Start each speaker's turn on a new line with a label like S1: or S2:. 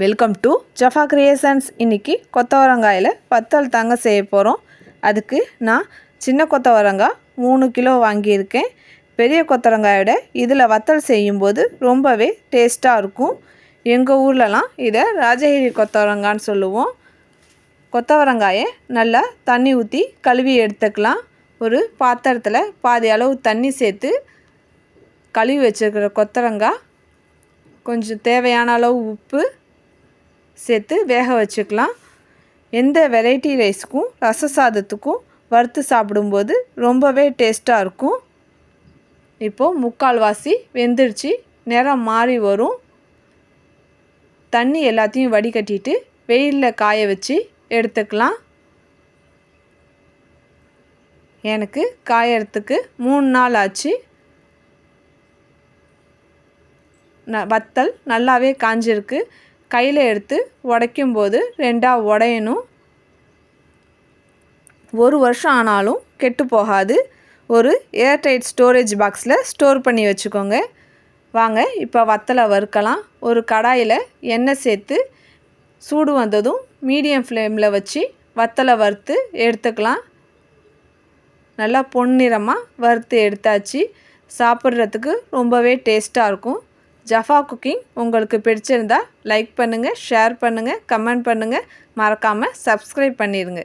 S1: Welcome to Jaffa creations இன்றைக்கி கொத்தவரங்காயில் வத்தல் தாங்க செய்ய போகிறோம் அதுக்கு நான் சின்ன கொத்தவரங்காய் மூணு கிலோ வாங்கியிருக்கேன். பெரிய கொத்தவரங்காயோட இதில் வத்தல் செய்யும்போது ரொம்பவே டேஸ்ட்டாக இருக்கும். எங்கள் ஊர்லலாம் இதை ராஜகிரி கொத்தவரங்கான்னு சொல்லுவோம். கொத்தவரங்காயை நல்லா தண்ணி ஊற்றி கழுவி எடுத்துக்கலாம். ஒரு பாத்திரத்தில் பாதி அளவு தண்ணி சேர்த்து கழுவி வச்சுருக்கிற கொத்தவரங்காய் கொஞ்சம் தேவையான அளவு உப்பு சேர்த்து வேக வச்சுக்கலாம். எந்த வெரைட்டி ரைஸுக்கும் ரச சாதத்துக்கும் வறுத்து சாப்பிடும்போது ரொம்பவே டேஸ்ட்டாக இருக்கும். இப்போது முக்கால்வாசி வெந்துருச்சு. நிறம் மாறி வரும். தண்ணி எல்லாத்தையும் வடிகட்டிட்டு வெயிலில் காய வச்சு எடுத்துக்கலாம். எனக்கு காயறதுக்கு மூணு நாள் ஆச்சு. ந வத்தல் நல்லாவே காஞ்சிருக்கு. கையில் எடுத்து உடைக்கும்போது ரெண்டாக உடையணும். ஒரு வருஷம் ஆனாலும் கெட்டு போகாது. ஒரு ஏர்டைட் ஸ்டோரேஜ் பாக்ஸில் ஸ்டோர் பண்ணி வச்சுக்கோங்க. வாங்க இப்போ வத்தலை வறுக்கலாம். ஒரு கடாயில் எண்ணெய் சேர்த்து சூடு வந்ததும் மீடியம் ஃப்ளேமில் வச்சு வத்தலை வறுத்து எடுத்துக்கலாம். நல்லா பொன்னிறமாக வறுத்து எடுத்தாச்சு. சாப்பிட்றதுக்கு ரொம்பவே டேஸ்ட்டாக இருக்கும். ஜஃபா குக்கிங் உங்களுக்கு பிடிச்சிருந்தா லைக் பண்ணுங்கள் ஷேர் பண்ணுங்கள் கமெண்ட் பண்ணுங்கள் மறக்காமல் சப்ஸ்கிரைப் பண்ணிடுங்க.